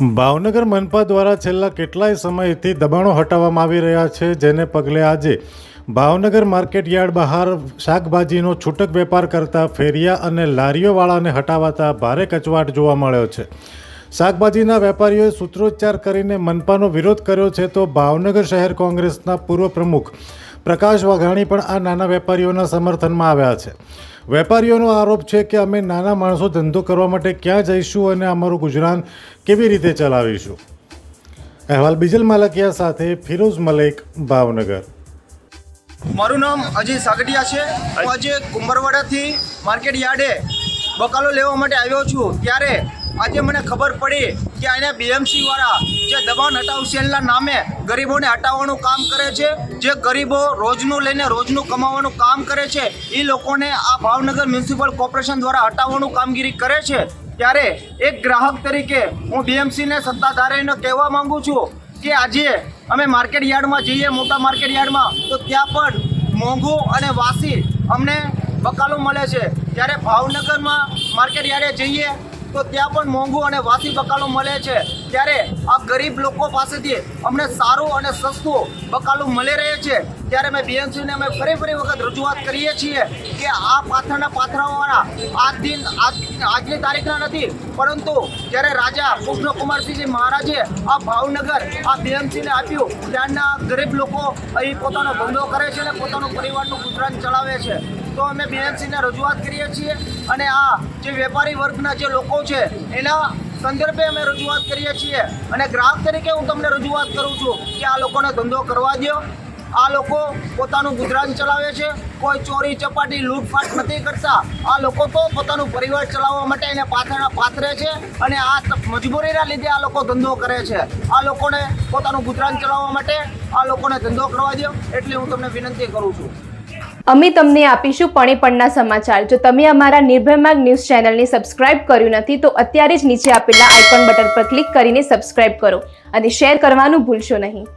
ભાવનગર મનપા દ્વારા છેલ્લા કેટલાય સમયથી દબાણો હટાવવામાં આવી રહ્યા છે, જેને પગલે આજે ભાવનગર માર્કેટ યાર્ડ બહાર શાકભાજીનો છૂટક વેપાર કરતા ફેરિયા અને લારીઓવાળાને હટાવાતા ભારે કચવાટ જોવા મળ્યો છે. શાકભાજીના વેપારીઓએ સૂત્રોચ્ચાર કરીને મનપાનો વિરોધ કર્યો છે તો ભાવનગર શહેર કોંગ્રેસના પૂર્વ પ્રમુખ પ્રકાશ વાઘાણી પણ આ નાના વેપારીઓના સમર્થનમાં આવ્યા છે. વેપારીઓનો આરોપ છે કે અમે નાના માણસો ધંધો કરવા માટે ક્યાં જઈશું અને અમારું ગુજરાન કેવી રીતે ચલાવીશું? અહેવાલ બીજલ માલકિયા સાથે ફિરોઝ મલેક, ભાવનગર. મારું નામ અજય સાગડિયા છે. હું આજે કુંભરવાડાથી માર્કેટ યાર્ડે બકાલો લેવા માટે આવ્યો છું. ત્યારે આજે મને ખબર પડી કે અહીંયા બીએમસી વાળા જે દબાણ હટાવ સેલના નામે ગરીબોને હટાવવાનું કામ કરે છે. જે ગરીબો રોજનું લઈને રોજનું કમાવાનું કામ કરે છે એ લોકોને આ ભાવનગર મ્યુનિસિપલ કોર્પોરેશન દ્વારા હટાવવાનું કામગીરી કરે છે. ત્યારે એક ગ્રાહક તરીકે હું બીએમસીને સત્તાધારીને કહેવા માંગુ છું કે આજે અમે માર્કેટ યાર્ડમાં જઈએ, મોટા માર્કેટ યાર્ડમાં, તો ત્યાં પણ મોંઘું અને વાસી અમને બકાલો મળે છે. ત્યારે ભાવનગરમાં માર્કેટ યાર્ડે જઈએ તો ત્યાં પણ મોંઘું અને વાસી બકાલો મળે છે. ત્યારે આ ગરીબ લોકો પાસેથી અમને સારું અને સસ્તું બકાલું મળી રહે છે. ત્યારે અમે બીએમસીને અમે ફરી ફરી વખત રજૂઆત કરીએ છીએ કે આ પાથરના પાથરાવાળા આજ દિન આજ આજની તારીખના નથી. પરંતુ જ્યારે રાજા કૃષ્ણકુમારસિંહજી મહારાજે આ ભાવનગર, આ બીએમસીને આપ્યું ત્યાંના ગરીબ લોકો અહીં પોતાનો ધંધો કરે છે અને પોતાનું પરિવારનું ગુજરાન ચલાવે છે. તો અમે બીએમસીને રજૂઆત કરીએ છીએ અને આ જે વેપારી વર્ગના જે લોકો છે, એના સંદર્ભે અમે રજૂઆત કરીએ છીએ. અને ગ્રાહક તરીકે હું તમને રજૂઆત કરું છું કે આ લોકોને ધંધો કરવા દો આ લોકો પોતાનું ગુજરાન ચલાવે છે. કોઈ ચોરી, ચપાટી, લૂંટફાટ નથી કરતા. આ લોકો તો પોતાનું પરિવાર ચલાવવા માટે એને પાથરણા પાથરે છે અને આ મજબૂરીના લીધે આ લોકો ધંધો કરે છે. આ લોકોને પોતાનું ગુજરાન ચલાવવા માટે આ લોકોને ધંધો કરવા દો એટલે હું તમને વિનંતી કરું છું. અમે તમને આપીશું પણીપણના સમાચાર. જો તમે અમારા નિર્ભય ન્યૂઝ ચેનલને સબસ્ક્રાઇબ કર્યું નથી, તો અત્યારે જ નીચે આપેલા આઇકોન બટન પર ક્લિક કરીને સબસ્ક્રાઇબ કરો અને શેર કરવાનું ભૂલશો નહીં.